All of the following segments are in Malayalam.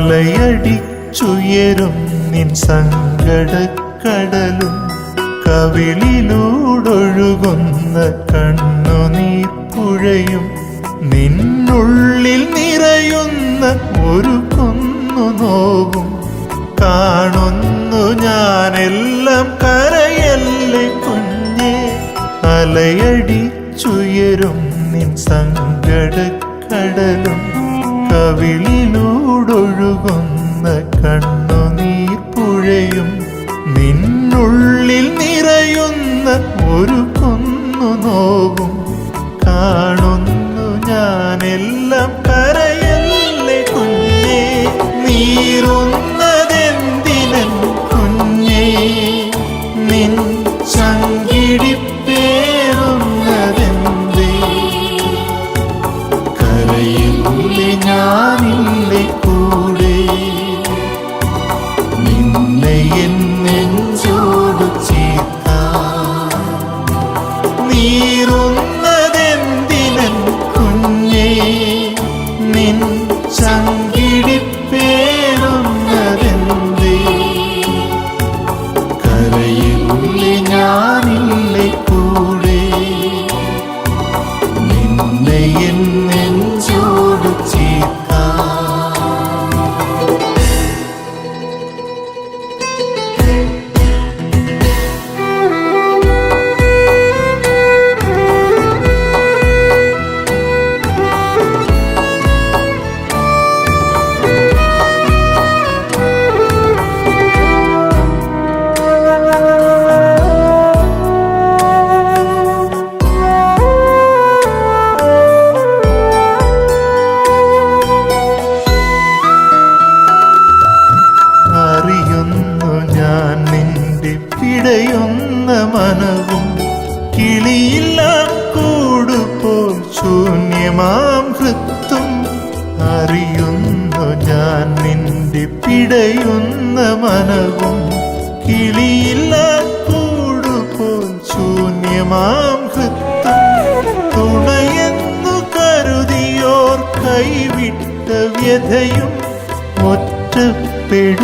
അലയടിച്ചുയരും നിൻ സങ്കടക്കടലും. കവിളിലൂടൊഴുകുന്ന കണ്ണുനീർപ്പുഴയും നിന്നുള്ളിൽ നിറയുന്ന ഒരു കൊന്നു നോവും. കാണുന്നു ഞാനെല്ലാം കരയല്ലേ കുഞ്ഞേ. അലയടിച്ചുയരും നിൻ സങ്കടക്കടലും. കവിളിലൂടൊഴുകുന്ന നിന്നെ ശൂന്യമാം ഹൃത്തും അറിയുന്നു ഞാൻ നിന്റെ പിടയുന്ന മനവും. കിളിയില്ല കൂടുപോൽ ശൂന്യമാം ഹൃത്തും തുണയെന്നു കരുതിയോർ കൈവിട്ട വ്യഥയും ഒറ്റപ്പെടുന്നതിൽ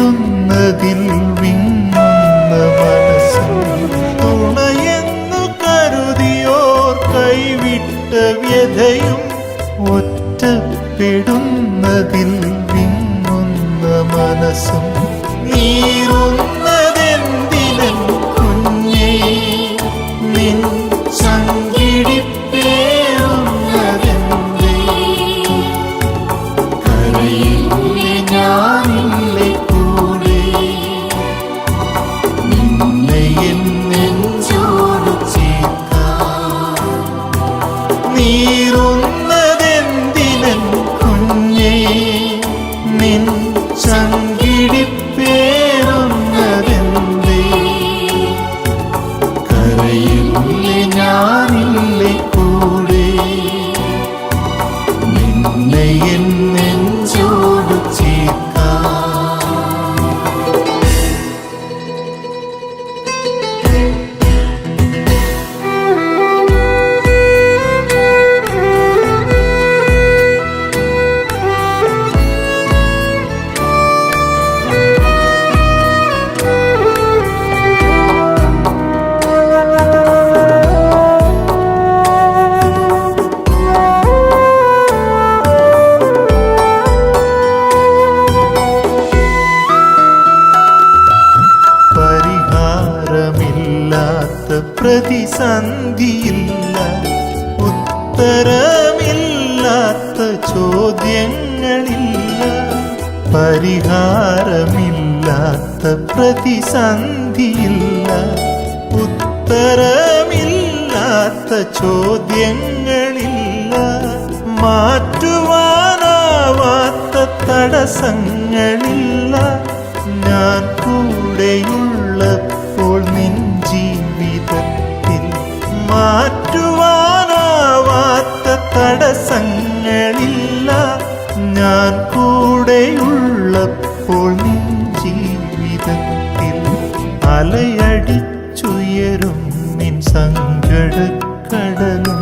പ്രതിസന്ധിയില്ല ഉത്തരമില്ലാത്ത ചോദ്യങ്ങളില്ല. പരിഹാരമില്ലാത്ത പ്രതിസന്ധിയില്ല. ഉത്തരമില്ലാത്ത ചോദ്യങ്ങളില്ല. മാറ്റുവാനാവാത്ത തടസ്സങ്ങളില്ല. കടലും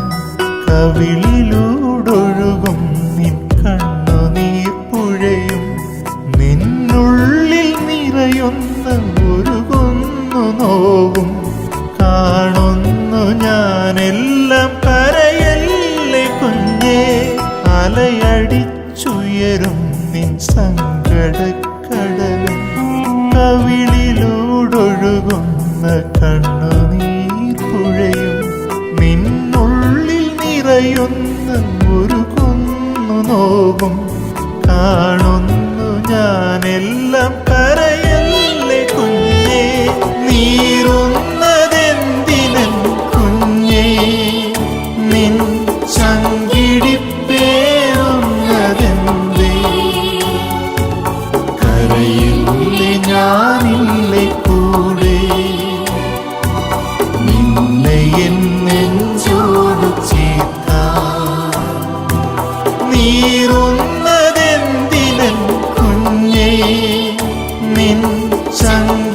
കവിളിലൂടൊഴുകും. നിൻ കണ്ണുനീർ പുഴയും നിന്നുള്ളിൽ നിറയുന്ന ഒരുകുന്നു നോവും. കാണുന്നു ഞാനെല്ലാം പറയല്ലേ കുഞ്ഞേ? അലയടിച്ചുയരും നിൻ സങ്കടക്കടലും. കവിളിലൂടൊഴുകുന്ന കണ്ണു കുന്നു കാണുന്നു ഞാനെല്ലാം. നിൻ